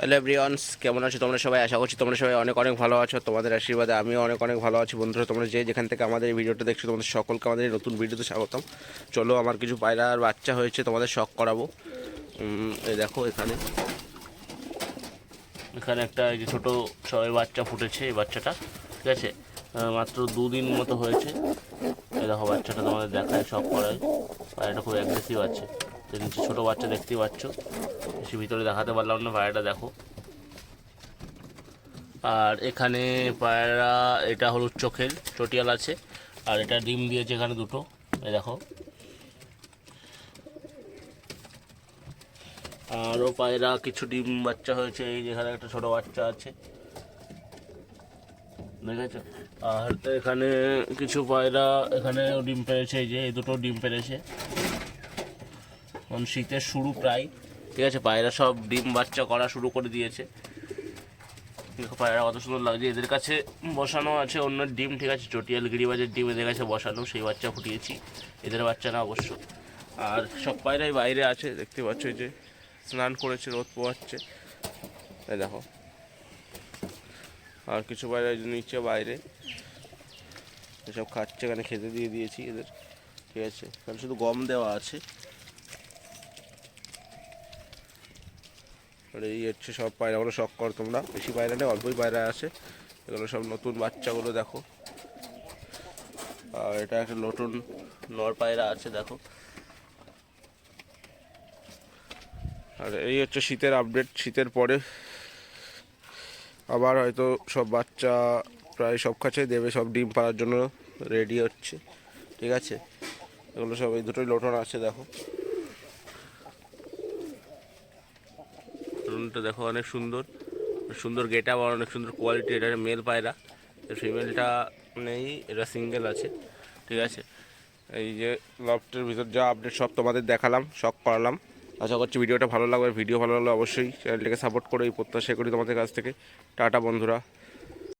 Hello everyone's কেমন আছো তোমরা সবাই? আশা করছি তোমরা সবাই অনেক অনেক ভালো আছো। তোমাদের আশীর্বাদে আমিও অনেক অনেক ভালো আছি। বন্ধুরা, তোমরা যে যেখান থেকে আমাদের এই ভিডিওটা দেখছ, তোমাদের সকলকে আমাদের এই নতুন ভিডিওতে স্বাগতম। চলো, আমার কিছু পায়রার বাচ্চা হয়েছে, তোমাদের শখ করাবো। এই দেখো এখানে। এখানে একটা এই যে ছোটো সবাই বাচ্চা ফুটেছে, এই বাচ্চাটা। ঠিক আছে? মাত্র দুদিন মতো হয়েছে। এই দেখো, বাচ্চাটা তোমাদের দেখায়, শখ করায়। পায়রাটা খুব অ্যাগ্রেসিভ আছে। তো নিচে ছোটো বাচ্চা দেখতেই পাচ্ছ। বেশি ভিতরে দেখাতে পারলাম না, পায়রাটা দেখো। আর এখানে পায়রা, এটা হলুদ চোখের চটিয়াল আছে, আর এটা ডিম দিয়েছে এখানে দুটো, এই দেখো। আরও পায়রা, কিছু ডিম বাচ্চা হয়েছে, এই যেখানে একটা ছোট বাচ্চা আছে। দেখেছ? আর এখানে কিছু পায়রা এখানে ডিম পেরেছে, এই যে এই দুটো ডিম পেরেছে। এখন শীতের শুরু প্রায়। ঠিক আছে, পায়রা সব ডিম বাচ্চা করা শুরু করে দিয়েছে। পায়রা কত সুন্দর লাগছে। এদের কাছে বসানো আছে অন্য ডিম, ঠিক আছে, চটিয়াল গিরিবাজের ডিম এদের কাছে বসানো, সেই বাচ্চা ফুটিয়েছি। এদের বাচ্চা না অবশ্য। আর সব পায়রাই বাইরে আছে, দেখতে পাচ্ছ যে স্নান করেছে, রোদ পোয়াচ্ছে দেখো। আর কিছু পায়রা নিচে বাইরে। এসব খাচ্ছে, এখানে খেতে দিয়ে দিয়েছি এদের। ঠিক আছে, এখানে শুধু গম দেওয়া আছে। আর এই হচ্ছে সব পায়রাগুলো শখ কর তোমরা। বেশি পায়রা নেই, অল্পই পায়রা আছে। এগুলো সব নতুন বাচ্চাগুলো, দেখো। আর এটা একটা নতুন নর পায়রা আছে, দেখো। আর এই হচ্ছে শীতের আপডেট শীতের পরে আবার হয়তো সব বাচ্চা প্রায় সব কাছে দেবে সব ডিম পাড়ার জন্য রেডি হচ্ছে। ঠিক আছে? এগুলো সব এই দুটোই লোটন আছে, দেখো। রুমটা দেখো, অনেক সুন্দর। সুন্দর গেট আপ আর অনেক সুন্দর কোয়ালিটি এটা মেল পায়রা। ফিমেলটা নেই, এটা সিঙ্গেল আছে, ঠিক আছে? এই যে লফটের ভিতর যা আপডেট সব তোমাদের দেখালাম শখ করালাম। আশা করছি ভিডিওটা ভালো লাগবে। ভিডিও ভালো লাগলে অবশ্যই চ্যানেলটাকে সাপোর্ট করে এই প্রত্যাশা করি তোমাদের কাছ থেকে। টাটা বন্ধুরা।